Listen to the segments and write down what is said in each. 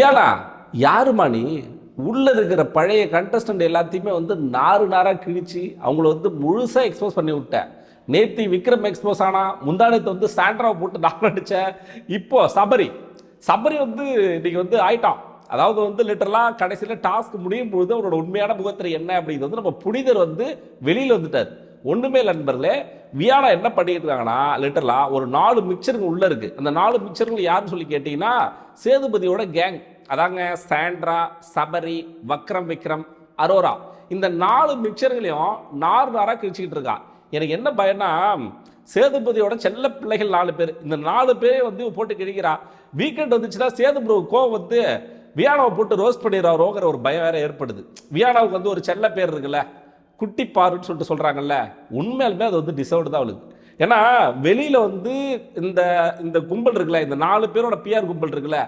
ஏடா யாருமா நீ? உள்ளே இருக்கிற பழைய கண்டஸ்டன்ட் எல்லாத்தையுமே வந்து நாறு நாராக கிழிச்சு அவங்கள வந்து முழுசாக எக்ஸ்போஸ் பண்ணி விட்டேன் நேத்தி விக்ரம் எக்ஸ்போஸ் ஆனால் முந்தானத்தை வந்து சாண்ட்ராவை போட்டு நான் அடித்தேன் இப்போ சபரி சபரி வந்து இன்றைக்கி வந்து ஆயிட்டான். அதாவது வந்து லிட்டரலாக கடைசியில் டாஸ்க் முடியும் பொழுது அவரோட உண்மையான முகத்திரை என்ன அப்படிங்கிறது வந்து நம்ம புனிதர் வந்து வெளியில் வந்துட்டார். ஒன்றுமே இல்லை நண்பர்களே. வியானா என்ன பண்ணிட்டு இருக்காங்கன்னா லிட்டரலா ஒரு நாலு மிக்சருங்க உள்ள இருக்கு. அந்த நாலு மிக்சருங்க யாருன்னு சொல்லி கேட்டீங்கன்னா சேதுபதியோட கேங் அதாங்க சாண்ட்ரா சபரி வக்ரம் விக்ரம் அரோரா. இந்த நாலு மிக்சர்களையும் நார் நாராக கிழிச்சிக்கிட்டு இருக்கா. எனக்கு என்ன பயம்னா சேதுபதியோட செல்ல பிள்ளைகள் நாலு பேர். இந்த நாலு பேரே வந்து போட்டு கிழிக்கிறா. வீக்கெண்ட் வந்துச்சுன்னா சேது கோவம் வந்து வியானாவை போட்டு ரோஸ்ட் பண்ணிடுறாரோங்கிற ஒரு பயம் வேற ஏற்படுது. வியானாவுக்கு வந்து ஒரு செல்ல பேர் இருக்குல்ல குட்டி பாருன்னு சொல்லிட்டு சொல்கிறாங்கல்ல உண்மையாலுமே அது வந்து டிசர்வ்டு தான் அவளுக்கு. ஏன்னா வெளியில் வந்து இந்த இந்த கும்பல் இருக்குல்ல இந்த நாலு பேரோட பிஆர் கும்பல் இருக்குல்ல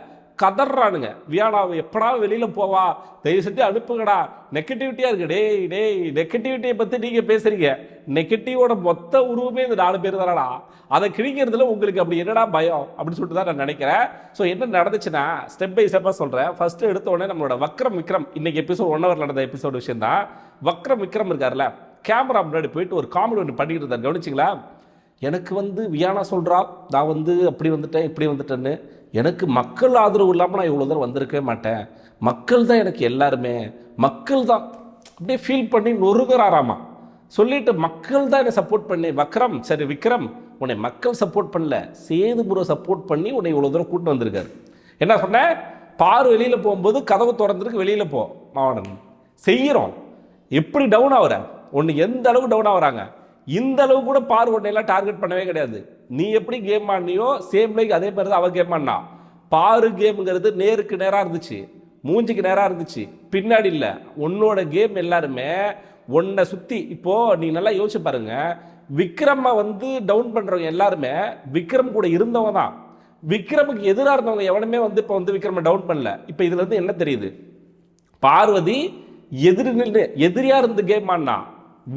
கதறானுங்க வியானாவை எப்படா வெளியில் போவா? தயவு செஞ்சு அனுப்புங்கடா. நெகட்டிவிட்டியாக இருக்கு. டேய் டேய் நெகட்டிவிட்டியை பற்றி நீங்கள் பேசுகிறீங்க நெகட்டிவோட மொத்த உருவமே இந்த நாலு பேர் தானடா. அதை கிழிக்கிறதுல உங்களுக்கு அப்படி என்னடா பயம்? அப்படின்னு சொல்லிட்டு தான் நான் நினைக்கிறேன். ஸோ என்ன நடந்துச்சுன்னா ஸ்டெப் பை ஸ்டெப்பாக சொல்கிறேன் ஃபஸ்ட்டு எடுத்த உடனே நம்மளோட வக்ரம் விக்ரம் இன்னைக்கு எபிசோட் ஒன் ஹவர் நடந்த எபிசோடு விஷயம் தான் வக்ரம் விக்ரம் இருக்கார்ல கேமரா முன்னாடி போயிட்டு ஒரு காமெடி ஒன்று பண்ணிக்கிட்டு இருந்தார். கவனிச்சிங்களா? எனக்கு வந்து வியானா சொல்கிறா நான் வந்து அப்படி வந்துட்டேன் இப்படி வந்துட்டேன்னு. எனக்கு மக்கள் ஆதரவு இல்லாமல் நான் இவ்வளோ தூரம் வந்திருக்கவே மாட்டேன். மக்கள் தான் எனக்கு எல்லாருமே. மக்கள் தான். அப்படியே ஃபீல் பண்ணி நொறுகிறாராமா சொல்லிட்டு மக்கள் தான் என்னை சப்போர்ட் பண்ணி வக்ரம் சரி விக்ரம் உன்னை மக்கள் சப்போர்ட் பண்ணல. சேது ப்ரோ சப்போர்ட் பண்ணி உன்னை இவ்வளோ தூரம் கூட்டு வந்திருக்காரு. என்ன சொன்னேன் பார் வெளியில் போகும்போது கதவு திறந்துருக்கு வெளியில் போ மாவனன். செய்கிறோம் எப்படி டவுன் ஆகுற ஒன்று எந்த அளவுக்கு டவுன் ஆகுறாங்க இந்த அளவு கூட பார் உன்னையெல்லாம் டார்கெட் பண்ணவே கிடையாது. நீ எப்படி கேம் ஆடினியோ சேம் லைக் அதே மாதிரி தான் அவள் கேம் ஆடினா. பாரு கேம்ங்கிறது நேருக்கு நேராக இருந்துச்சு மூஞ்சிக்கு நேராக இருந்துச்சு. பின்னாடி இல்லை உன்னோட கேம் எல்லாருமே உன்னை சுற்றி இப்போது நீ நல்லா யோசிச்சு பாருங்க விக்ரமை வந்து டவுன் பண்ணுறவங்க எல்லாருமே விக்ரம் கூட இருந்தவங்க தான். விக்ரமுக்கு எதிராக இருந்தவங்க எவனுமே வந்து இப்போ வந்து விக்ரமை டவுன் பண்ணல. இப்போ இதில் இருந்து என்ன தெரியுது? பார்வதி எதிரி நின்று எதிரியா இருந்து கேம் ஆடினா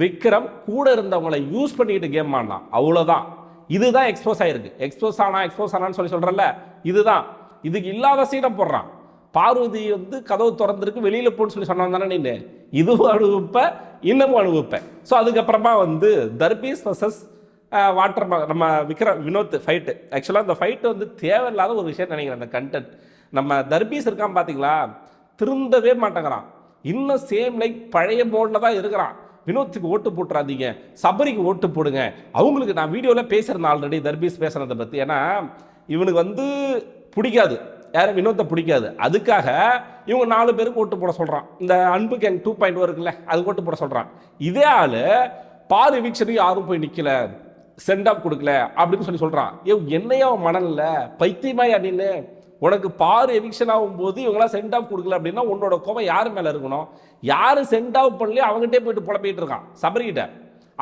விக்ரம் கூட இருந்தவங்களை யூஸ் பண்ணிக்கிட்டு கேம் ஆடினான் அவ்வளோதான் இதுதான் எக்ஸ்போஸ் ஆயிருக்கு. எக்ஸ்போஸ் ஆனா எக்ஸ்போஸ் ஆனான்னு சொல்லி சொல்றேன்ல இதுதான். இதுக்கு இல்லாத சீனை போடுறான். பார்வதி வந்து கதவு திறந்திருக்கு வெளியில போன்னு சொல்லி சொன்னான் தானே நீ இதுவும் அனுபவிப்பேன் இன்னமும் அனுபவிப்பேன் ஸோ அதுக்கப்புறமா வந்து தர்பீஸ் வர்சஸ் வாட்டர் நம்ம விக்ரம் வினோத் ஃபைட்டு ஆக்சுவலாக அந்த ஃபைட்டு வந்து தேவையில்லாத ஒரு விஷயம் நினைக்கிறேன் அந்த கண்டென்ட் நம்ம தர்பீஸ் இருக்கான் பார்த்தீங்களா திருந்தவே மாட்டேங்கிறான். இன்னும் சேம் லைக் பழைய மோடில் தான் இருக்கிறான். வினோத்துக்கு ஓட்டு போட்டுறாதீங்க சபரிக்கு ஓட்டு போடுங்க. அவங்களுக்கு நான் வீடியோவில் பேசுகிறேன் ஆல்ரெடி தர்பீஸ் பேசுகிறத பற்றி ஏன்னா இவனுக்கு வந்து பிடிக்காது. யாரும் வினோத்தை பிடிக்காது. அதுக்காக இவங்க நாலு பேருக்கு ஓட்டு போட சொல்கிறான் இந்த அன்பு கேங் டூ பாயிண்ட் இருக்குல்ல அது ஓட்டு போட சொல்கிறான் இதே ஆள் பாரு வீக்ஷனுக்கு யாரும் போய் நிற்கல சென்ட் ஆஃப் கொடுக்கல அப்படின்னு சொல்லி சொல்கிறான் ஏ என்னையா மணலில்? பைத்தியமாய் பைத்தியமாயா உனக்கு பாரு எவிக்ஷன் ஆகும்போது இவங்களாம் சென்ட் ஆஃப் கொடுக்கல அப்படின்னா உன்னோட கோபம் யார் மேலே இருக்கணும்? யார் சென்ட் ஆஃப் பண்ணலையோ அவங்ககிட்டே போயிட்டு புலம்பிட்டு இருக்கான். சபரிக்கிட்ட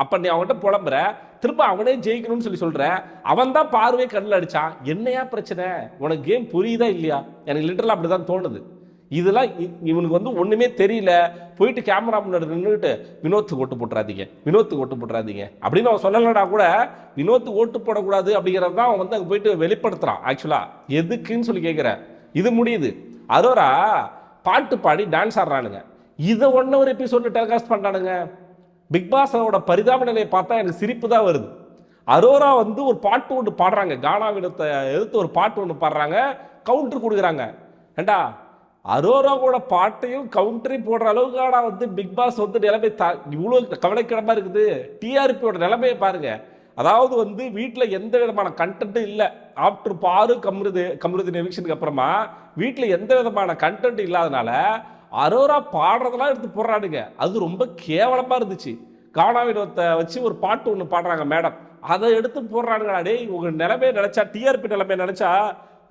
அப்போ நீ அவன்கிட்ட புலம்புற. திரும்ப அவனே ஜெயிக்கணும்னு சொல்லி சொல்கிற அவன் தான் பார்வை கண்ணில் அடிச்சான். என்னையா பிரச்சனை? உனக்கு கேம் புரியுதா இல்லையா? எனக்கு லிட்டரலாக அப்படி தான் தோணுது. இதெல்லாம் இ- இவனுக்கு வந்து ஒன்றுமே தெரியல. போயிட்டு கேமரா முன்னாடி நின்றுட்டு வினோத்துக்கு ஓட்டு போட்டுறாதீங்க வினோத்துக்கு ஓட்டு போட்டுறாதீங்க. அப்படின்னு அவன் சொல்லலனா கூட வினோத்துக்கு ஓட்டு போடக்கூடாது அப்படிங்கிறது தான் அவன் வந்து அங்கே போயிட்டு வெளிப்படுத்துகிறான் ஆக்சுவலாக எதுக்குன்னு சொல்லி கேட்குறேன் இது முடியுது. அதோரா பாட்டு பாடி டான்ஸ் ஆடுறானுங்க. இதை ஒன் ஒரு எபிசோடு டெலிகாஸ்ட் பண்ணுறானுங்க பிக் பாஸோட பரிதாப நிலையை பார்த்தா எனக்கு சிரிப்பு தான் வருது. அரோரா வந்து ஒரு பாட்டு ஒன்று பாடுறாங்க. கானா விடத்தை எதிர்த்து ஒரு பாட்டு ஒன்று பாடுறாங்க. கவுண்டர் கொடுக்குறாங்க. ஏண்டா அரோராவோட பாட்டையும் கவுண்டரி போடுற அளவுக்காடா வந்து பிக் பாஸ் வந்து நிலைமை தா இவ்வளோ கவலைக்கிடமா இருக்குது. டிஆர்பியோட நிலைமையை பாருங்க. அதாவது வந்து வீட்டில் எந்த விதமான கண்டென்ட்டும் இல்லை. ஆஃப்டர் பாரு கம்ருது கம்ருது எவிக்ஷனுக்கு அப்புறமா வீட்டில் எந்த விதமான கண்டென்ட் இல்லாதனால அரோரா பாடுறதெல்லாம் எடுத்து போடுறானுங்க. அது ரொம்ப கேவலமாக இருந்துச்சு. கானா வினோத்தை வச்சு ஒரு பாட்டு ஒன்று பாடுறாங்க மேடம். அதை எடுத்து போடுறானுங்களா டேய் உங்க நிலைமையை நினச்சா டிஆர்பி நிலைமையை நினச்சா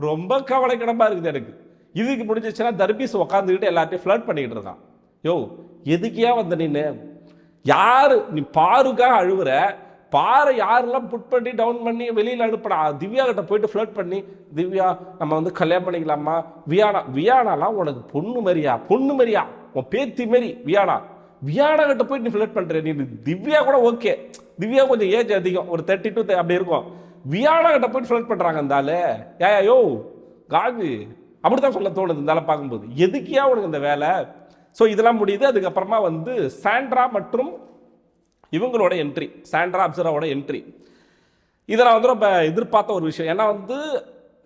ரொம்ப கவலைக்கிடமா இருக்குது எனக்கு. இதுக்கு முடிஞ்சிச்சுன்னா தர்பீஸ் உட்காந்துக்கிட்டு எல்லாத்தையும் ஃப்ளட் பண்ணிக்கிட்டு இருக்கான் யோ எதுக்கியா வந்த நின்று யார் நீ பாருக்காக அழுவுற? பாறை யாரெல்லாம் புட் பண்ணி டவுன் பண்ணி வெளியில் அனுப்பினா? திவ்யா கிட்ட போயிட்டு ஃப்ளட் பண்ணி திவ்யா நம்ம வந்து கல்யாணம் பண்ணிக்கலாமா? வியானா வியானாலாம் உனக்கு பொண்ணு மாதிரியா? பொண்ணு மாதிரியா? உன் பேத்தி மாரி வியானா. வியானா கிட்ட போயிட்டு நீ ஃப்ளட் பண்ணுற நீ திவ்யா கூட ஓகே திவ்யா கொஞ்சம் ஏஜ் அதிகம். ஒரு தேர்ட்டி டூ அப்படி இருக்கும். வியானா கிட்ட போயிட்டு ஃப்ளட் பண்ணுறாங்க இருந்தாலே ஏ யோ காகு அப்படி தான் சொல்ல தோணுது இருந்தாலும் பார்க்கும்போது. எதுக்கியா உனக்கு இந்த வேலை? ஸோ இதெல்லாம் முடியுது. அதுக்கப்புறமா வந்து சாண்ட்ரா மற்றும் இவங்களோட என்ட்ரி சாண்ட்ரா அப்சராவோட என்ட்ரி இதை நான் வந்து ரொம்ப எதிர்பார்த்த ஒரு விஷயம். ஏன்னா வந்து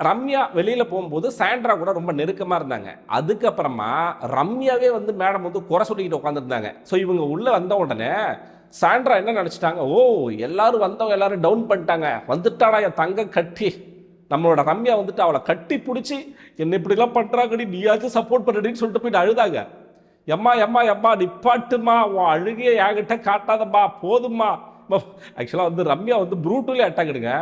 ரம்யா வெளியில் போகும்போது சாண்ட்ரா கூட ரொம்ப நெருக்கமாக இருந்தாங்க. அதுக்கப்புறமா ரம்யாவே வந்து மேடம் வந்து குறை சொல்லிக்கிட்டு உட்காந்துருந்தாங்க ஸோ இவங்க உள்ளே வந்த உடனே சாண்ட்ரா என்ன நினச்சிட்டாங்க? ஓ எல்லாரும் வந்தவங்க எல்லாரும் டவுன் பண்ணிட்டாங்க. வந்துட்டாடா என் தங்க கட்டி. நம்மளோட ரம்யா வந்துட்டு அவளை கட்டி பிடிச்சி என்ன இப்படிலாம் பண்ணுறாங்கடி நீயாச்சும் சப்போர்ட் பண்ணுறடின்னு சொல்லிட்டு போயிட்டு அழுதாங்க. எம்மா எம்மா எம்மா நிப்பாட்டுமா உன் அழுகையை என்கிட்ட காட்டாதம்மா போதும்மா. ஆக்சுவலாக வந்து ரம்யா வந்து ப்ரூட்டலி அட்டாக் எடுங்க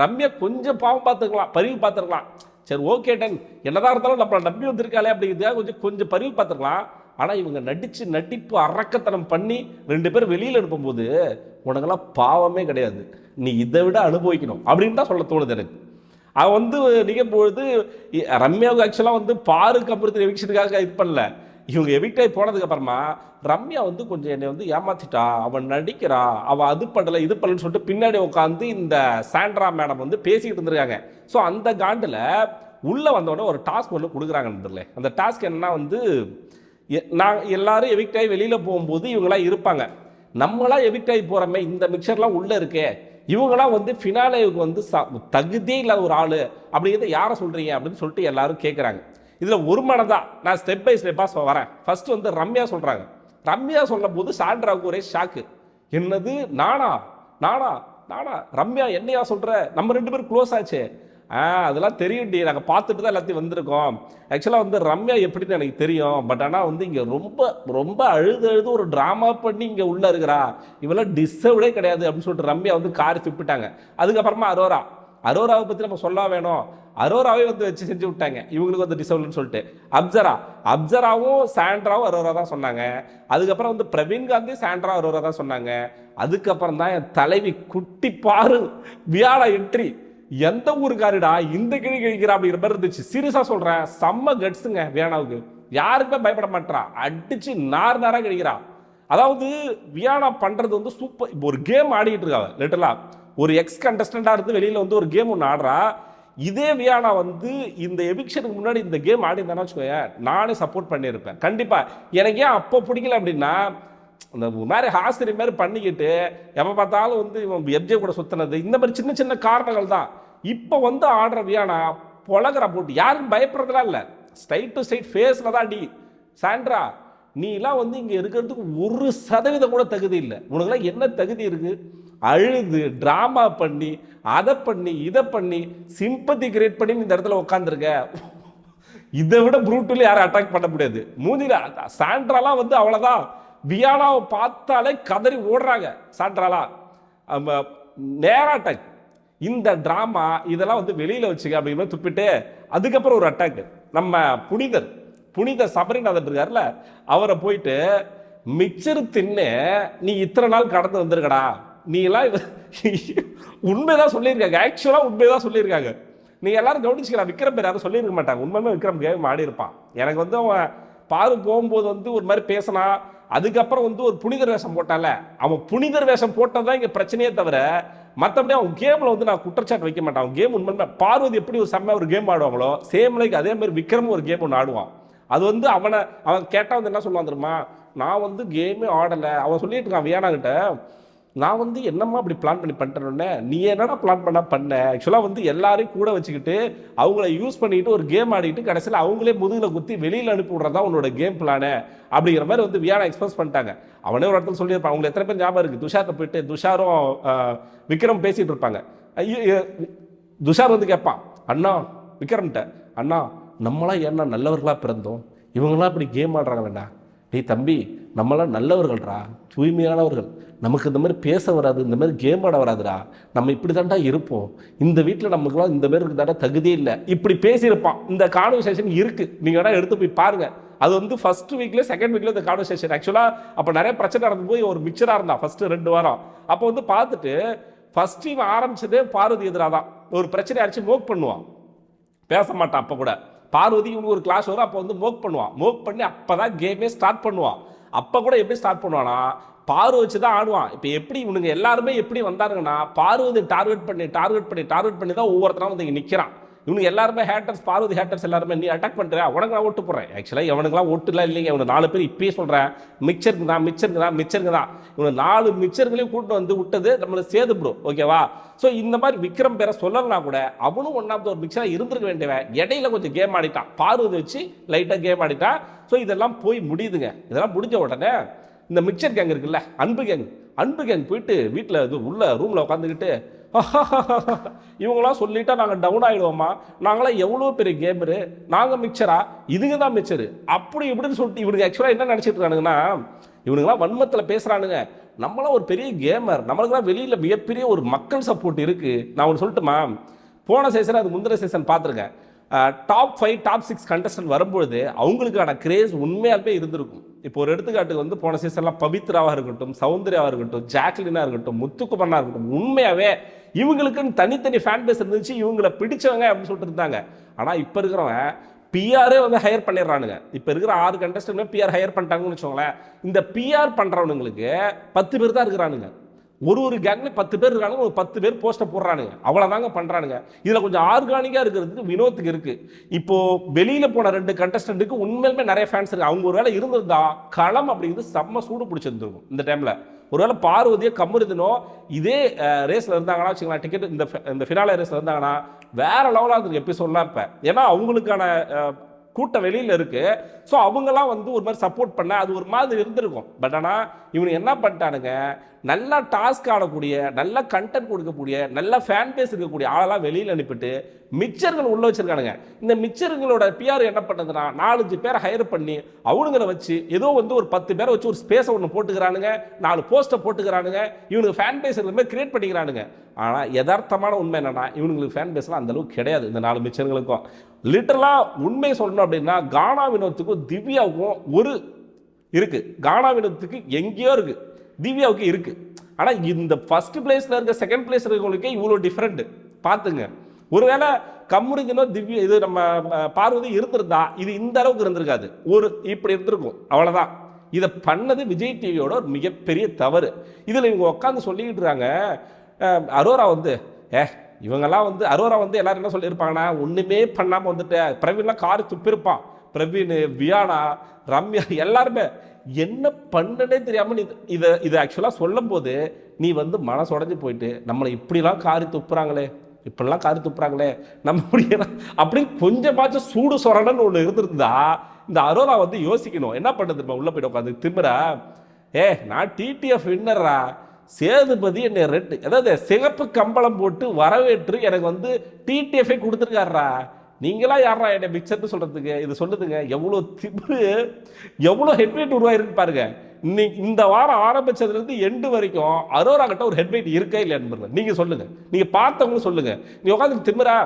ரம்யா கொஞ்சம் பாவம் பார்த்துக்கலாம் பரிவு பார்த்துருக்கலாம். சரி ஓகே டன் என்னதான் இருந்தாலும் நம்மளை நம்பி வந்திருக்காளே அப்படிங்கிறதுக்காக கொஞ்சம் கொஞ்சம் பரிவு பார்த்துருக்கலாம். ஆனால் இவங்க நடித்து நடிப்பு அரக்கத்தனம் பண்ணி ரெண்டு பேரும் வெளியில் அனுப்பும்போது உனக்கெல்லாம் பாவமே கிடையாது. நீ இதை விட அனுபவிக்கணும். அப்படின்னு தான் சொல்ல தோணுது எனக்கு. அவன் வந்து நிற்கும்பொழுது ரம்யாவுக்கு ஆக்சுவலாக வந்து பாரு கம்பெனி எவிக்ஷனுக்காக இது பண்ணல. இவங்க எவிக்ட் ஆகி போனதுக்கப்புறமா ரம்யா வந்து கொஞ்சம் என்னை வந்து ஏமாத்திட்டா அவன் நடிக்கிறா அவள் அது பண்ணலை இது பண்ணலன்னு சொல்லிட்டு பின்னாடி உட்காந்து இந்த சாண்ட்ரா மேடம் வந்து பேசிக்கிட்டு இருந்திருக்காங்க. ஸோ அந்த காண்டில் உள்ளே வந்தோடனே ஒரு டாஸ்க் ஒன்று கொடுக்குறாங்கன்றதுல அந்த டாஸ்க் என்னன்னா வந்து எ- நான் எல்லாரும் எவிக்ட் ஆகி வெளியில் போகும்போது இவங்களாம் இருப்பாங்க. நம்மளாம் எவிக்ட் ஆகி போகிறோமே இந்த மிக்சர்லாம் உள்ளே இருக்கே. இவங்களாம் வந்து ஃபினாலேவுக்கு வந்து ச- தகுதியே இல்லாத ஒரு ஆள் அப்படிங்கிறத யாரை சொல்கிறீங்க அப்படின்னு சொல்லிட்டு எல்லாரும் கேட்குறாங்க இதில் ஒரு மனதான் நான் ஸ்டெப் பை ஸ்டெப்பாக வரேன். ஃபஸ்ட்டு வந்து ரம்யா சொல்கிறாங்க ரம்யா சொல்லும் போது சாண்ட்ராவுக்கு ஒரே ஷாக்கு என்னது? நானா? நானா? நானா? ரம்யா என்னையா சொல்கிற நம்ம ரெண்டு பேரும் க்ளோஸ் ஆச்சு. ஆ அதெல்லாம் தெரியும்டி நாங்கள் பார்த்துட்டு தான் எல்லாத்தையும் வந்திருக்கோம். ஆக்சுவலாக வந்து ரம்யா எப்படின்னு எனக்கு தெரியும். பட் ஆனால் வந்து இங்கே ரொம்ப ரொம்ப அழுது அழுது ஒரு ட்ராமா பண்ணி இங்கே உள்ளே இருக்கிறா. இவெல்லாம் டிஸ்டர்வ்டே கிடையாது அப்படின்னு சொல்லிட்டு ரம்யா வந்து கார் திப்பிட்டாங்க. அதுக்கப்புறமா அரோரா. அரோராவை பற்றி நம்ம சொல்ல வேணும்? அரோராவே வந்து வச்சு செஞ்சு விட்டாங்க. இவங்களுக்கு வந்து டிசபிள்னு சொல்லிட்டு. அப்சரா. அப்சராவும் சாண்ட்ராவும் அரோரா தான் சொன்னாங்க. அதுக்கப்புறம் வந்து பிரவீன் காந்தி சாண்ட்ரா அரோரா தான் சொன்னாங்க. அதுக்கப்புறம் தான் என் தலைவி குட்டி பாரு வியாழ என்ட்ரி எந்த ஊருக்காருடா இந்த கிழி கிழிக்கிறா அப்படிங்கிற மாதிரி இருந்துச்சு. சீரியஸாக சொல்கிறேன் செம்ம கட்ஸுங்க வியானாவுக்கு. யாருக்குமே பயப்பட மாட்டா. அடிச்சு நார் நாராக கிழிக்கிறா. அதாவது வியானா பண்ணுறது வந்து சூப்பர் இப்போ ஒரு கேம் ஆடிட்டு இருக்காங்க லிட்டரலா ஒரு எக்ஸ் கண்டஸ்டண்டா இருந்து வெளியில் வந்து ஒரு கேம் ஒன்று ஆடுறா. இதே வியானா வந்து இந்த எபிக்ஷனுக்கு முன்னாடி இந்த கேம் ஆடி வச்சுக்கோங்க வச்சுக்கோயேன் நானே சப்போர்ட் பண்ணியிருப்பேன். கண்டிப்பாக எனக்கு ஏன் அப்போ பிடிக்கல அப்படின்னா இந்த மாதிரி ஆசிரியர் மாதிரி பண்ணிக்கிட்டு எப்போ பார்த்தாலும் வந்து இவன் எப்ஜே கூட சுத்தினது. இந்த மாதிரி சின்ன சின்ன காரணங்கள் தான். இப்போ வந்து ஆடுற வியானா பொழகிற போட்டு யாரும் பயப்படுறதுலாம் இல்லை. ஸ்ட்ரைட் டு ஸ்ட்ரைட் ஃபேஸில் தான் டி சாண்ட்ரா நீலாம் வந்து இங்கே இருக்கிறதுக்கு ஒரு சதவீதம் கூட தகுதி இல்லை. உனக்குலாம் என்ன தகுதி இருக்குது அழுது ட்ராமா பண்ணி அதை பண்ணி இதை பண்ணி சிம்பத்தி கிரியேட் பண்ணி நீ இந்த இடத்துல உட்காந்துருக்க இதை விட ப்ரூட்டலி யாரும் அட்டாக் பண்ண முடியாது. மூஞ்சில சாண்ட்ராலாம் வந்து அவ்வளோதான் வியானாவை பார்த்தாலே கதறி ஓடுறாங்க. சாண்ட்ராலா நேராட்டக். இந்த ட்ராமா இதெல்லாம் வந்து வெளியில் வச்சுக்க அப்படிங்கிற துப்பிட்டு அதுக்கப்புறம் ஒரு அட்டாக் நம்ம புனிதர் புனித சபரிநாதன் இருக்கார்ல அவரை போயிட்டு மிச்சர் தின்னு நீ இத்தனை நாள் கடந்து வந்திருக்கடா. நீ எல்லாம் உண்மைதான் சொல்லியிருக்காங்க. ஆக்சுவலாக உண்மைதான் சொல்லியிருக்காங்க. நீ எல்லாரும் கவனிச்சுக்கலாம் விக்ரம் பேர் யாரும் சொல்லியிருக்க மாட்டாங்க. உண்மையுமே விக்ரம் கேம் ஆடி இருப்பான் எனக்கு வந்து அவன் பாரு போகும்போது வந்து ஒரு மாதிரி பேசினா அதுக்கப்புறம் வந்து ஒரு புனிதர் வேஷம் போட்டால அவன் புனிதர் வேஷம் போட்டதான் இங்கே பிரச்சனையே தவிர மற்றபடி அவன் கேமில் வந்து நான் குற்றச்சாட்டு வைக்க மாட்டான். அவன் கேம் உண்மை பார்வதி எப்படி ஒரு செம்ம ஒரு கேம் ஆடுவாங்களோ சேம் லைக் அதே மாதிரி விக்ரம் ஒரு கேம் ஒன்று ஆடுவான். அது வந்து அவனை அவன் கேட்டால் வந்து என்ன சொல்லுவான் தெரியுமா? நான் வந்து கேமே ஆடலை. அவன் சொல்லிட்டு இருக்கான் வியானாகிட்ட நான் வந்து என்னம்மா அப்படி பிளான் பண்ணி பண்ணிட்டேன்னே நீ என்னடா பிளான் பண்ணால் பண்ண? ஆக்சுவலாக வந்து எல்லாரையும் கூட வச்சுக்கிட்டு அவங்கள யூஸ் பண்ணிட்டு ஒரு கேம் ஆடிட்டு கடைசியில் அவங்களே முதுகில் குத்தி வெளியில் அனுப்பி விட்றதா உன்னோட கேம் பிளானு அப்படிங்கிற மாதிரி வந்து வியானா எக்ஸ்பிரஸ் பண்ணிட்டாங்க. அவனே ஒரு இடத்துல சொல்லியிருப்பான் அவங்க எத்தனை பேர் ஞாபகம் இருக்குது துஷார்ட்ட போயிட்டு துஷாரும் விக்ரம் பேசிகிட்டு இருப்பாங்க. ஐயோ, துஷார் வந்து கேட்பான் அண்ணா விக்ரம்கிட்ட அண்ணா நம்மளாம் ஏன்னா நல்லவர்களாக பிறந்தோம்? இவங்களாம் இப்படி கேம் ஆடுறாங்களேண்ணா டேய் தம்பி நம்மளாம் நல்லவர்கள்டா தூய்மையானவர்கள். நமக்கு இந்த மாதிரி பேச வராது இந்த மாதிரி கேம் ஆட வராதுடா. நம்ம இப்படி தாண்டா இருப்போம். இந்த வீட்டில் நமக்குலாம் இந்த மாதிரி தாண்டா தகுதியே இல்லை. இப்படி பேசியிருப்பான். இந்த கான்வர்சேஷன் இருக்குது நீங்கள் வேணால் எடுத்து போய் பாருங்கள் அது வந்து ஃபஸ்ட் வீக்ல செகண்ட் வீக்ல இந்த கான்வர்சேஷன் ஆக்சுவலாக அப்போ நிறைய பிரச்சனை நடந்து போய் ஒரு மிக்சராக இருந்தான் ஃபஸ்ட்டு ரெண்டு வாரம். அப்போ வந்து பார்த்துட்டு ஃபஸ்ட்டு இவன் ஆரம்பிச்சதே பார்வதி எதிராக தான். ஒரு பிரச்சனை அடிச்சு மோக் பண்ணுவான். பேச மாட்டான் அப்போ கூட. பார்வதி இவனுக்கு ஒரு கிளாஸ் வரும் அப்போ வந்து மோக் பண்ணுவான். மோக் பண்ணி அப்போ தான் கேமே ஸ்டார்ட் பண்ணுவான். அப்போ கூட எப்படி ஸ்டார்ட் பண்ணுவானா பார்வை வச்சு தான் ஆடுவான். இப்போ எப்படி இவனுங்க எல்லாருமே எப்படி வந்தாருங்கன்னா பார்வதி டார்கெட் பண்ணி டார்கெட் பண்ணி டார்கெட் பண்ணி தான் ஒவ்வொருத்தரும் வந்து இங்கே நிற்கிறான் இவனுக்கு எல்லாருமே ஹேட்டர்ஸ் பார்வதி ஹேட்டர்ஸ் எல்லாருமே நீ அட்டாக் பண்ணுற உனக்கு நான் ஓட்டு போடுறேன். ஆக்சுவலாக இவனுக்குலாம் ஓட்டுலாம் இல்லைங்க. இவனுக்கு நாலு பேர் இப்பயே சொல்கிறேன் மிக்சருக்கு தான் மிக்சருக்கு தான் மிக்சருக்கு தான். இவனை நாலு மிக்சர்களையும் கூட்டு வந்து விட்டது நம்மளை சேது ப்ரோ. ஓகேவா ஸோ இந்த மாதிரி விக்ரம் பேரை சொல்லலைனா கூட அவனும் ஒன்றாவது ஒரு மிக்சராக இருந்திருக்க வேண்டியவன். இடையில கொஞ்சம் கேம் ஆடிட்டான். பார்வதி வச்சு லைட்டாக கேம் ஆடிட்டான். ஸோ இதெல்லாம் போய் முடியுதுங்க. இதெல்லாம் முடிஞ்ச உடனே இந்த மிக்சர் கேங் இருக்குல்ல அன்பு கேங் அன்பு கேங் போயிட்டு வீட்டில் இது உள்ள ரூமில் உட்காந்துக்கிட்டு இவங்களாம் சொல்லிட்டா நாங்கள் டவுன் ஆகிடுவோமா நாங்களாம் எவ்வளோ பெரிய கேமரு நாங்கள் மிக்சரா இதுங்க தான் மிக்சரு அப்படி இப்படின்னு சொல்லிட்டு இவனுக்கு ஆக்சுவலாக என்ன நினச்சிட்டு இருக்கானுங்கன்னா இவனுங்களாம் வன்மத்தில் பேசுகிறானுங்க நம்மளாம் ஒரு பெரிய கேமர் நம்மளுக்குலாம் வெளியில் மிகப்பெரிய ஒரு மக்கள் சப்போர்ட் இருக்குது நான் ஒன்று சொல்லட்டுமா? போன சீசன் அது முந்தின சீசன் பார்த்துருக்கேன். Top five top six contestant வரும்பொழுது அவங்களுக்கான கிரேஸ் உண்மையாகவே இருந்திருக்கும். இப்போ ஒரு எடுத்துக்காட்டுக்கு வந்து போன சீசன்லாம் பவித்ராவாக இருக்கட்டும் சௌந்தர்யாவாக இருக்கட்டும் ஜாக்லினாக இருக்கட்டும் முத்துக்குமரனாக இருக்கட்டும் உண்மையாகவே இவங்களுக்குன்னு தனித்தனி ஃபேன் பேஸ் இருந்துச்சு இவங்களை பிடிச்சவங்க அப்படின்னு சொல்லிட்டு இருந்தாங்க. ஆனால் இப்போ இருக்கிறவன் பிஆரே வந்து ஹையர் பண்ணிடுறானுங்க. இப்போ இருக்கிற ஆறு கண்டஸ்டன்ட்மே பிஆர் ஹையர் பண்ணிட்டாங்கன்னு வச்சுக்கோங்களேன். இந்த பிஆர் பண்ணுறவனுங்களுக்கு பத்து பேர் தான் இருக்கிறானுங்க. ஒரு ஒரு கேங்லேயும் பத்து பேர் இருக்காங்க ஒரு பத்து பேர் போஸ்ட்டை போடுறானுங்க. அவ்வளோதாங்க பண்ணுறானுங்க இதில் கொஞ்சம் ஆர்கானிக்காக இருக்கிறதுக்கு வினோத்துக்கு இருக்குது இப்போது வெளியில் போன ரெண்டு கண்டஸ்டண்ட்டுக்கு உண்மையிலுமே நிறைய ஃபேன்ஸ் இருக்குது அவங்க ஒரு வேளை இருந்திருந்தா களம் அப்படிங்கிறது செம்ம சூடு பிடிச்சிருந்துருக்கும் இந்த டைமில் ஒருவேளை பார்வதியை கம்முருதுனோ இதே ரேஸில் இருந்தாங்கன்னா வச்சுக்கலாம் டிக்கெட் இந்த இந்த ஃபினாலே ரேஸில் இருந்தாங்கன்னா வேறு லெவலாக இருக்கு எபிசோட்லாம் இப்போ. ஏன்னா அவங்களுக்கான கூட்டம் வெளியில் இருக்குது ஸோ அவங்கெல்லாம் வந்து ஒரு மாதிரி சப்போர்ட் பண்ண அது ஒரு மாதிரி இருந்திருக்கும். பட் ஆனால் இவனு என்ன பண்ணிட்டானுங்க? நல்லா டாஸ்க் ஆடக்கூடிய நல்ல கண்டென்ட் கொடுக்கக்கூடிய நல்ல ஃபேன் பேஸ் இருக்கக்கூடிய ஆளெல்லாம் வெளியில் அனுப்பிட்டு மிச்சர்கள் உள்ளே வச்சுருக்கானுங்க. இந்த மிச்சர்களோட பிஆர் என்ன பண்ணுதுன்னா நாலஞ்சு பேரை ஹையர் பண்ணி அவனுங்களை வச்சு ஏதோ வந்து ஒரு பத்து பேரை வச்சு ஒரு ஸ்பேஸை ஒன்று போட்டுக்கிறானுங்க. நாலு போஸ்ட்டை போட்டுக்கிறானுங்க. இவனுக்கு ஃபேன் பேஸ் எல்லாமே கிரியேட் பண்ணிக்கிறானுங்க. ஆனால் யதார்த்தமான உண்மை என்னென்னா இவனுங்களுக்கு ஃபேன் பேஸ்லாம் அந்த அளவுக்கு கிடையாது இந்த நாலு மிச்சர்களுக்கும். லிட்டரலாக உண்மை சொல்லணும் அப்படின்னா கானா வினோத்துக்கும் திவ்யாவுக்கும் ஒரு இருக்குது கானா வினோத்துக்கு எங்கேயோ இருக்குது திவ்யாவுக்கு இருக்குது ஆனால் இந்த ஃபர்ஸ்ட் பிளேஸில் இருக்க செகண்ட் பிளேஸ் இருக்கவங்களுக்கே இவ்வளோ டிஃப்ரெண்ட்டு பார்த்துங்க ஒருவேளை கம்முருங்கினோ திவ்யா இது நம்ம பார்வதி இருந்திருந்தா இது இந்த அளவுக்கு இருந்திருக்காது. ஒரு இப்படி இருந்திருக்கும். அவ்வளோதான் இதை பண்ணது விஜய் டிவியோட ஒரு மிகப்பெரிய தவறு. இதில் இவங்க உட்காந்து சொல்லிக்கிட்டு இருக்காங்க. அரோரா வந்து ஏ இவங்கெல்லாம் வந்து அரோரா வந்து எல்லாரும் என்ன சொல்லியிருப்பாங்கன்னா ஒன்றுமே பண்ணாமல் வந்துட்டு. பிரவீன்லாம் கார் துப்பிருப்பான். பிரவீன் வியானா ரம்யா எல்லாருமே என்ன பண்ணனே தெரியாமல் நீ இதை இதை ஆக்சுவலாக சொல்லும்போது நீ வந்து மனசு உடஞ்சி போயிட்டு நம்மளை இப்படிலாம் காரி துப்புறாங்களே இப்படிலாம் காரி துப்புறாங்களே நம்ம இப்படி அப்படின்னு கொஞ்சமாச்சும் சூடு சொரணன்னு ஒன்று இருந்திருந்தா இந்த அரோரா வந்து யோசிக்கணும். என்ன பண்ணுது உள்ளே உள்ள போயிட்டு உட்காந்து திமிரா ஏ நான் டிடிஎஃப் வின்னர்ரா சேதுபதி என்னை ரெட்டு அதாவது சிகப்பு கம்பளம் போட்டு வரவேற்று எனக்கு வந்து டிடிஎஃப்ஐ கொடுத்துருக்காருடா. நீங்களா யாரா என்னை மிக்சர்னு சொல்கிறதுக்கு இது சொல்லுதுங்க எவ்வளோ திமிரு எவ்வளோ ஹெட்வெயிட் உருவாயிருக்கு பாருங்க. இன்னைக்கு இந்த வாரம் ஆரம்பித்ததுலேருந்து எண்டு வரைக்கும் அரோரா கிட்ட ஒரு ஹெட்வெயிட் இருக்கா இல்லை என்பது நீங்கள் சொல்லுங்கள் நீங்கள் பார்த்தவங்களும் சொல்லுங்கள் நீ உட்காந்து திமிரா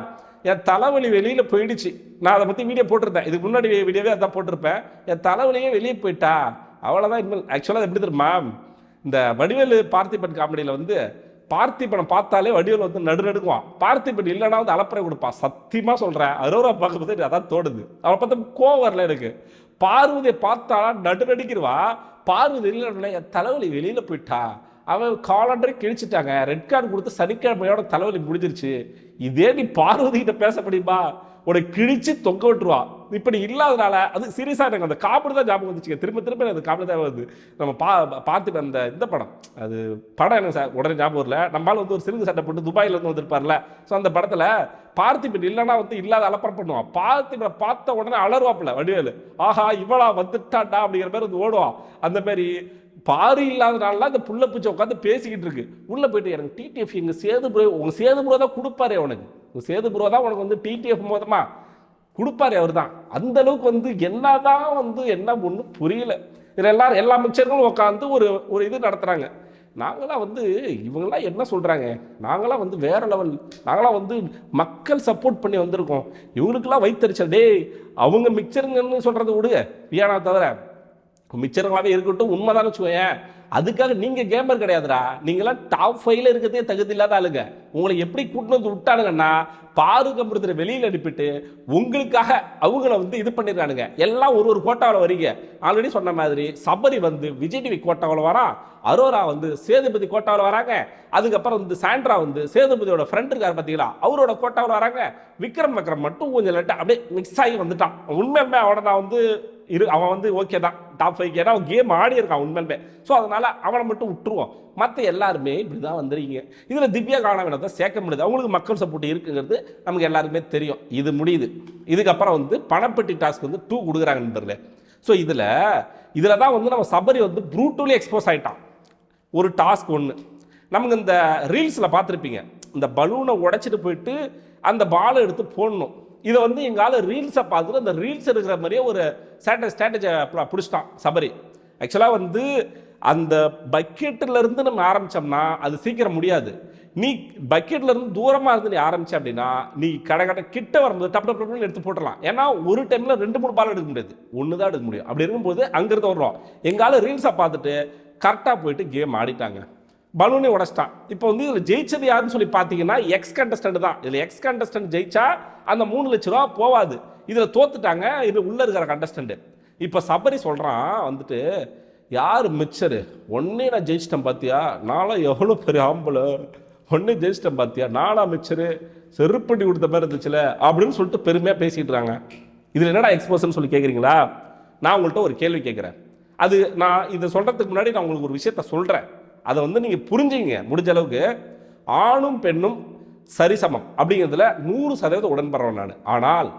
என் தலைவலி வெளியில் போயிடுச்சு. நான் அதை பற்றி வீடியோ போட்டிருந்தேன். இதுக்கு முன்னாடி வீடியோவே அதான் போட்டிருப்பேன். என் தலைவலியே வெளியே போயிட்டா. அவ்வளோதான் இனிமேல். ஆக்சுவலாக எப்படி தெரியுமா? இந்த வடிவேலு பார்த்திபன் காமெடியில் வந்து பார்த்திபனை பார்த்தாலே வடிவேல் வந்து நடு நடுங்குவான். பார்த்திபன் இல்லைனா வந்து அலப்பறை கொடுப்பான். சத்தியமாக சொல்கிறேன் அரோரா பார்க்கும்போது அதான் தோடுது அவளை பார்த்தா கோவம் வரல எனக்கு. பார்வதியை பார்த்தா நடு பார்வதி இல்லைன்னா என் தலைவலி வெளியில் போயிட்டா. அவன் காலண்டரை கிழிச்சிட்டாங்க. ரெட் கார்டு கொடுத்து சனிக்கிழமையோட தலைவலி முடிஞ்சிருச்சு. இதே நீ பார்வதி கிட்ட பேச முடியுமா? உன்னை கிழிச்சு தொங்க விட்டுருவா. இப்படி இல்லாதனால அது சீரியஸாக எனக்கு அந்த காமெடி தான் ஞாபகம் வந்துச்சுங்க. திரும்ப திரும்ப எனக்கு அந்த காமெடி தான் வருது. நம்ம பா பார்த்து அந்த இந்த படம். அது படம் எனக்கு சார் உடனே ஞாபகம் வரல. நம்மளால வந்து ஒரு சிறுகு சட்டை போட்டு துபாயிலேருந்து வந்திருப்பார்ல. ஸோ அந்த படத்தில் பார்த்திபன் இல்லைன்னா வந்து இல்லாத அலப்பறம் பண்ணுவான். பார்த்திபனை பார்த்த உடனே அலருவாப்பில்ல வடிவேலு. ஆஹா இவளா வந்துட்டாண்டா அப்படிங்கிற மாதிரி வந்து ஓடுவான். அந்த மாதிரி பாரு இல்லாதனால அந்த புள்ள பூச்சி உட்காந்து பேசிக்கிட்டு இருக்கு. உள்ளே போயிட்டு எனக்கு டிடிஎஃப் எங்க உங்கள் சேது சேதுபுரோ தான் கொடுப்பாரு உனக்கு சேது சேதுபுரோ தான் உனக்கு வந்து டிடிஎஃப் மொத்தமா. கொடுப்பாரு அவர் தான் அந்த அளவுக்கு வந்து என்னதான் வந்து என்ன ஒன்றும் புரியல. இதில் எல்லாரும் எல்லா மிக்சர்களும் உட்காந்து ஒரு ஒரு இது நடத்துகிறாங்க நாங்களாம் வந்து இவங்களாம் என்ன சொல்கிறாங்க நாங்களாம் வந்து வேறு லெவல் நாங்களாம் வந்து மக்கள் சப்போர்ட் பண்ணி வந்திருக்கோம். இவங்களுக்கெல்லாம் வைத்தறிச்சல். டேய் அவங்க மிக்சருங்கன்னு சொல்கிறத விடுங்க வியானா தவிர மிச்சருங்களாகவே இருக்கட்டும் உண்மைதான் வச்சுக்கோங்க அதுக்காக நீங்க கேமர் கிடையாதுடா. நீங்களாம் டாப் ஃபைவ்ல இருக்கிறதே தகுதி இல்லாத ஆளுங்க. உங்களை எப்படி கூட்டின்னு வந்து விட்டானுங்கன்னா பாரு கம்பரத்துல வெளியில் அனுப்பிட்டு உங்களுக்காக அவங்கள வந்து இது பண்ணிடுறானுங்க. எல்லாம் ஒரு ஒரு கோட்டாவில் வரீங்க. ஆல்ரெடி சொன்ன மாதிரி சபரி வந்து விஜய் டிவி கோட்டாவில் வரான் அரோரா வந்து சேதுபதி கோட்டாவில் வராங்க. அதுக்கப்புறம் வந்து சாண்ட்ரா வந்து சேதுபதியோட ஃப்ரெண்ட் இருக்கார் பார்த்தீங்களா அவரோட கோட்டாவில் வராங்க. விக்ரம் விக்ரம் மட்டும் கொஞ்சம் லேட்டாக அப்படியே மிக்ஸ் ஆகி வந்துட்டான். உண்மையுமே அவனை நான் வந்து இரு அவன் வந்து ஓகே தான். டாப் ஃபைவ் ஏன்னா அவன் கேம் ஆடி இருக்கான் உண்மையுமே ஸோ அதனால அவனை மட்டும் விட்டுருவோம். மற்ற எல்லாருமே இப்படி தான் வந்துருக்கீங்க. இதில் திவ்யா காணவனை தான் சேர்க்க முடியுது. அவங்களுக்கு மக்கள் சப்போர்ட் இருக்குங்கிறது நமக்கு எல்லாருமே தெரியும். இது முடியுது. இதுக்கப்புறம் வந்து பணப்பெட்டி டாஸ்க் வந்து டூ கொடுக்குறாங்க நண்பர்களே. ஸோ இதில் இதில் தான் வந்து நம்ம சபரி வந்து ப்ரூட்டலி எக்ஸ்போஸ் ஆகிட்டான் ஒரு டாஸ்க் ஒன்று நமக்கு இந்த ரீல்ஸில் பார்த்துருப்பீங்க. இந்த பலூனை உடைச்சிட்டு போயிட்டு அந்த பாலை எடுத்து போடணும். இதை வந்து எங்கால ரீல்ஸை பார்த்துட்டு அந்த ரீல்ஸ் இருக்கிற மாதிரியே ஒரு ஸ்ட்ராட்ட ஸ்ட்ராட்டஜி பிடிச்சிட்டான் சபரி. ஆக்சுவலாக வந்து அந்த பக்கெட்டிலேருந்து நம்ம ஆரம்பிச்சோம்னா அது சீக்கிரம் முடியாது. நீ பக்கெட்லேருந்து இருந்து இருந்து நீ ஆரம்பிச்ச அப்படின்னா நீ கடை கடை கிட்ட வரும்போது டப்பு டப்பு டப்புன்னு எடுத்து போட்டுடலாம். ஏன்னா ஒரு டைமில் ரெண்டு மூணு பால் எடுக்க முடியாது. ஒன்று தான் எடுக்க முடியும். அப்படி இருக்கும்போது அங்கேருந்து வருவோம். எங்கால ரீல்ஸை பார்த்துட்டு கரெக்டாக போயிட்டு கேம் ஆடிட்டாங்க. பலூனே உடைச்சிட்டான். இப்போ வந்து இதில் ஜெயிச்சது யாருன்னு சொல்லி பார்த்தீங்கன்னா எக்ஸ் கண்டஸ்டன்ட் தான். இதில் எக்ஸ் கண்டஸ்டன்ட் ஜெயிச்சா அந்த மூணு லட்ச ரூபா போவாது. இதில் தோத்துட்டாங்க. இது உள்ள இருக்கிற கண்டஸ்டன்ட் இப்போ சபரி சொல்கிறான் வந்துட்டு யார் மிச்சரு? ஒன்றே நான் ஜெயிச்சிட்டேன் பார்த்தியா நானும் எவ்வளோ பெரிய ஆம்பளை? ஒன்னே ஜெயிச்சிட்டேன் பார்த்தியா நானா மிச்சரு? செருப்படி கொடுத்த மாதிரி இருந்துச்சுல? அப்படின்னு சொல்லிட்டு பெருமையாக பேசிட்டுறாங்க. இதில் என்னடா எக்ஸ்போசர்னு சொல்லி கேட்குறீங்களா நான் உங்கள்கிட்ட ஒரு கேள்வி கேட்குறேன் அது நான் இதை சொல்கிறதுக்கு முன்னாடி நான் உங்களுக்கு ஒரு விஷயத்த சொல்கிறேன் அதை வந்து நீங்கள் புரிஞ்சுங்க முடிஞ்ச அளவுக்கு. ஆணும் பெண்ணும் சரிசமம் அப்படிங்கிறதுல நூறு சதவீதம் உடன்படுறேன் நான். ஆனால்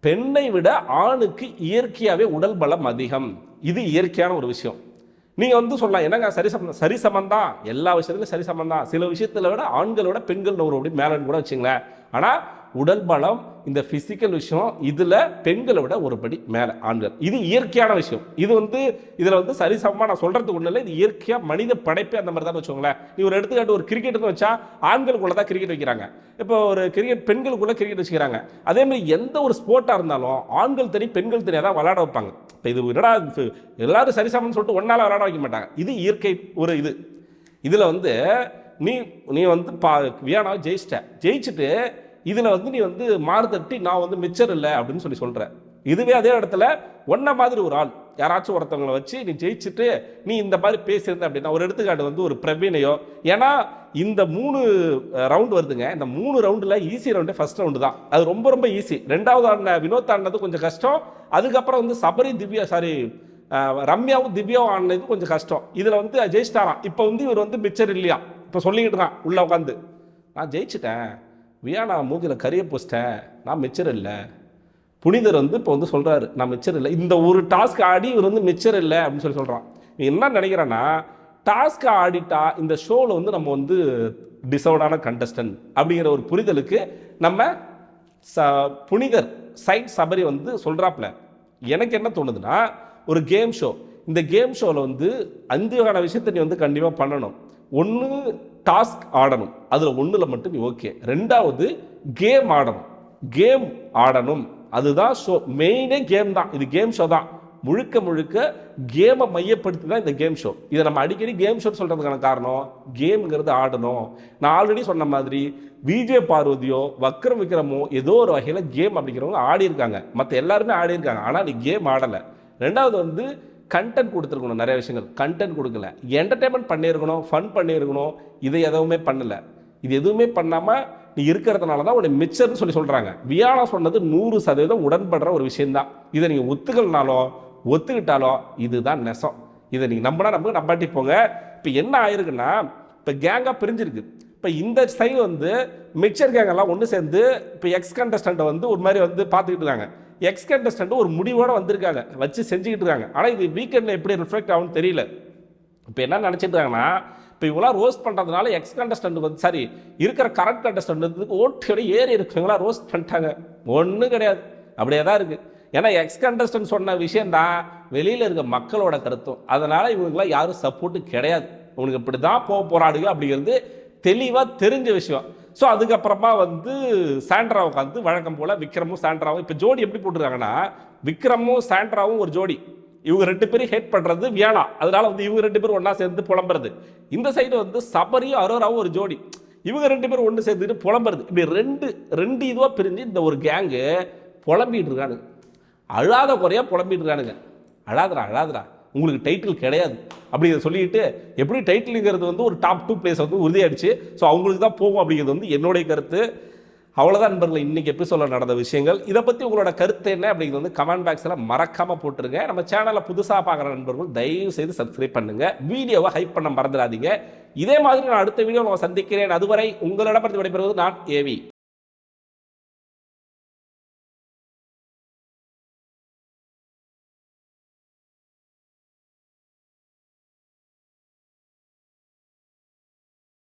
பெண்ணை விட ஆணுக்கு இயற்கையாகவே உடல் பலம் அதிகம். இது இயற்கையான ஒரு விஷயம். நீங்கள் வந்து சொல்லலாம் என்னங்க சரி சமம் சரி சமந்தான் எல்லா விஷயத்துலையும் சரி சமந்தான் சில விஷயத்தில் விட ஆண்களோட பெண்கள் ஒரு அப்படி கூட வச்சுங்களேன். ஆனால் உடல் பலம் இந்த ஃபிசிக்கல் விஷயம் இதில் பெண்களை விட ஒரு படி மேலே ஆண்கள். இது இயற்கையான விஷயம். இது வந்து இதில் வந்து சரிசமமாக நான் சொல்கிறதுக்கு ஒன்றும் இல்லை. இது இயற்கையாக மனித படைப்பே அந்த மாதிரி தான் வச்சுக்கோங்களேன். நீ ஒரு எடுத்துக்காட்டு ஒரு கிரிக்கெட்டுன்னு வச்சா ஆண்களுக்குள்ள தான் கிரிக்கெட் வைக்கிறாங்க. இப்போ ஒரு கிரிக்கெட் பெண்களுக்குள்ளே கிரிக்கெட் வச்சுக்கிறாங்க. அதே மாதிரி எந்த ஒரு ஸ்போர்ட்டாக இருந்தாலும் ஆண்கள் தனி பெண்கள் தனியாக தான் விளாட வைப்பாங்க. இப்போ இது என்னடா எல்லாரும் சரிசமம்னு சொல்லிட்டு ஒன்றால் விளாட வைக்க மாட்டாங்க. இது இயற்கை ஒரு இது. இதில் வந்து நீ நீ வந்து பா வியானா ஜெயிச்சிட்ட. ஜெயிச்சுட்டு இதில் வந்து நீ வந்து மாறுதட்டி நான் வந்து மிச்சர் இல்லை அப்படின்னு சொல்லி சொல்கிற இதுவே அதே இடத்துல ஒன்றை மாதிரி ஒரு ஆள். யாராச்சும் ஒருத்தவங்களை வச்சு நீ ஜெயிச்சுட்டு நீ இந்த மாதிரி பேசியிருந்த அப்படின்னா ஒரு எடுத்துக்காட்டு வந்து ஒரு பிரவீனையோ ஏன்னா இந்த மூணு ரவுண்டு வருதுங்க. இந்த மூணு ரவுண்டில் ஈஸி ரவுண்டே ஃபஸ்ட் ரவுண்டு தான். அது ரொம்ப ரொம்ப ஈஸி ரெண்டாவது ஆடின வினோத் ஆடினது கொஞ்சம் கஷ்டம். அதுக்கப்புறம் வந்து சபரி திவ்யா சாரி ரம்யாவும் திவ்யாவும் ஆடினது கொஞ்சம் கஷ்டம். இதில் வந்து ஜெயிச்சிட்டாராம். இப்போ வந்து இவர் வந்து மிச்சர் இல்லையா? இப்போ சொல்லிக்கிட்டு இருக்கான் உள்ளே உட்காந்து நான் ஜெயிச்சிட்டேன். வியா நான் மூஞ்சில் கரியை பூச்சிட்டேன் நான் மிச்சர் இல்லை. புனிதர் வந்து இப்போ வந்து சொல்கிறாரு நான் மிச்சர் இல்லை. இந்த ஒரு டாஸ்க் ஆடி இவர் வந்து மிச்சர் இல்லை அப்படின்னு சொல்லி சொல்கிறான் நீ என்ன நினைக்கிறேன்னா டாஸ்க் ஆடிட்டா இந்த ஷோவில் வந்து நம்ம வந்து டிசர்வ்டான கண்டஸ்டன்ட் அப்படிங்கிற ஒரு புரிதலுக்கு நம்ம ச புனிதர் சைட் சபரி வந்து சொல்கிறாப்புல எனக்கு என்ன தோணுதுன்னா ஒரு கேம் ஷோ இந்த கேம் ஷோவில் வந்து அஞ்சு வகையான விஷயத்தை நீ வந்து கண்டிப்பாக பண்ணணும். ஒன்று டாஸ்க் ஆடணும். அதில் ஒன்றில் மட்டும் நீ ஓகே ரெண்டாவது கேம் ஆடணும். கேம் ஆடணும். அதுதான் ஷோ மெயினே கேம் தான். இது கேம் ஷோ தான். முழுக்க முழுக்க கேமை மையப்படுத்தி தான் இந்த கேம் ஷோ இதை நம்ம அடிக்கடி கேம் ஷோ சொல்கிறதுக்கான காரணம் கேம்ங்கிறது ஆடணும். நான் ஆல்ரெடி சொன்ன மாதிரி விஜய் பார்வதியோ வக்ரம் விக்ரமோ ஏதோ ஒரு வகையில் கேம் அப்படிங்கிறவங்க ஆடி இருக்காங்க மற்ற எல்லாருமே ஆடி இருக்காங்க ஆனால் நீ கேம் ஆடலை. ரெண்டாவது வந்து கண்டென்ட் கொடுத்துருக்கணும் நிறைய விஷயங்கள். கண்டென்ட் கொடுக்கல. என்டர்டைன்மெண்ட் பண்ணியிருக்கணும் ஃபன் பண்ணியிருக்கணும் இதை எதுவுமே பண்ணலை. இது எதுவுமே பண்ணாமல் நீ இருக்கிறதுனால தான் உன்னை மிச்சர்னு சொல்லி சொல்கிறாங்க வியாழா சொன்னது நூறு சதவீதம் உடன்படுற ஒரு விஷயம்தான். இதை நீங்கள் ஒத்துக்கலனாலோ ஒத்துக்கிட்டாலோ இதுதான் நெசம். இதை நீங்கள் நம்பினா நம்ப நம்பாட்டி போங்க. இப்போ என்ன ஆயிருக்குன்னா இப்போ கேங்காக பிரிஞ்சிருக்கு. இப்போ இந்த சைடு வந்து மிக்சர் கேங்கெல்லாம் ஒன்று சேர்ந்து இப்போ எக்ஸ் கண்டஸ்டண்ட்டை வந்து ஒரு மாதிரி வந்து பார்த்துக்கிட்டு இருக்காங்க. எக்ஸ் கண்டஸ்டண்ட் ஒரு முடிவோடு வந்திருக்காங்க வச்சு செஞ்சுக்கிட்டு இருக்காங்க. ஆனால் இது வீக்கெண்டில் எப்படி ரிஃப்ளெக்ட் ஆகும்னு தெரியல. இப்போ என்ன நினச்சிட்டு இருக்காங்கன்னா இப்போ இவங்களாம் ரோஸ்ட் பண்ணுறதுனால எக்ஸ் கண்டஸ்டன்ட் வந்து சாரி இருக்கிற கரண்ட் கண்டஸ்டன்ட் வந்து ஏறி இருக்கிறவங்களாம் ரோஸ்ட் பண்ணிட்டாங்க. ஒன்றும் கிடையாது. அப்படியே தான் இருக்குது ஏன்னா எக்ஸ் கண்டஸ்டன்ட் சொன்ன விஷயந்தான் வெளியில் இருக்க மக்களோட கருத்தும். அதனால் இவங்களுக்குலாம் யாரும் சப்போர்ட்டு கிடையாது. உனக்கு இப்படி தான் போக போராடுங்க அப்படிங்கிறது தெளிவாக தெரிஞ்ச விஷயம். ஸோ அதுக்கப்புறமா வந்து சாண்ட்ரா உட்காந்து வழக்கம் போல் விக்ரமும் சாண்ட்ராவும் இப்போ ஜோடி எப்படி போட்டுருக்காங்கன்னா விக்ரமும் சாண்ட்ராவும் ஒரு ஜோடி. இவங்க ரெண்டு பேரும் ஹேட் பண்ணுறது வியானா. அதனால வந்து இவங்க ரெண்டு பேரும் ஒன்றா சேர்ந்து புலம்புறது. இந்த சைடு வந்து சபரியும் அரோராவும் ஒரு ஜோடி. இவங்க ரெண்டு பேரும் ஒன்று சேர்ந்துட்டு புலம்புறது. இப்படி ரெண்டு ரெண்டு இதுவாக பிரிஞ்சு இந்த ஒரு கேங்கு புலம்பிட்டு இருக்கானுங்க. அழாத குறையா புலம்பிட்டு இருக்கானுங்க. அழாதடா அழாதுரா உங்களுக்கு டைட்டில் கிடையாது. அப்படிங்கிறத சொல்லிட்டு எப்படி டைட்டிலுங்கிறது வந்து ஒரு டாப் டூ பிளேஸ் வந்து உறுதியாயிடுச்சு. ஸோ அவங்களுக்கு தான் போகும் அப்படிங்கிறது வந்து என்னுடைய கருத்து. அவ்வளோதான் நண்பர்கள் எப்படி எபிசோடில் நடந்த விஷயங்கள். இதை பற்றி உங்களோட கருத்து என்ன அப்படிங்கிறது வந்து கமெண்ட் பாக்ஸில் மறக்காமல் போட்டுருங்க. நம்ம சேனலை புதுசாக பார்க்குற நண்பர்கள் தயவு செய்து சப்ஸ்கிரைப் பண்ணுங்கள் வீடியோவை ஹைப் பண்ண மறந்துடாதீங்க. இதே மாதிரி நான் அடுத்த வீடியோ நான் சந்திக்கிறேன். அதுவரை உங்களிடமிருந்து விடைபெறுவது நான் ஏவி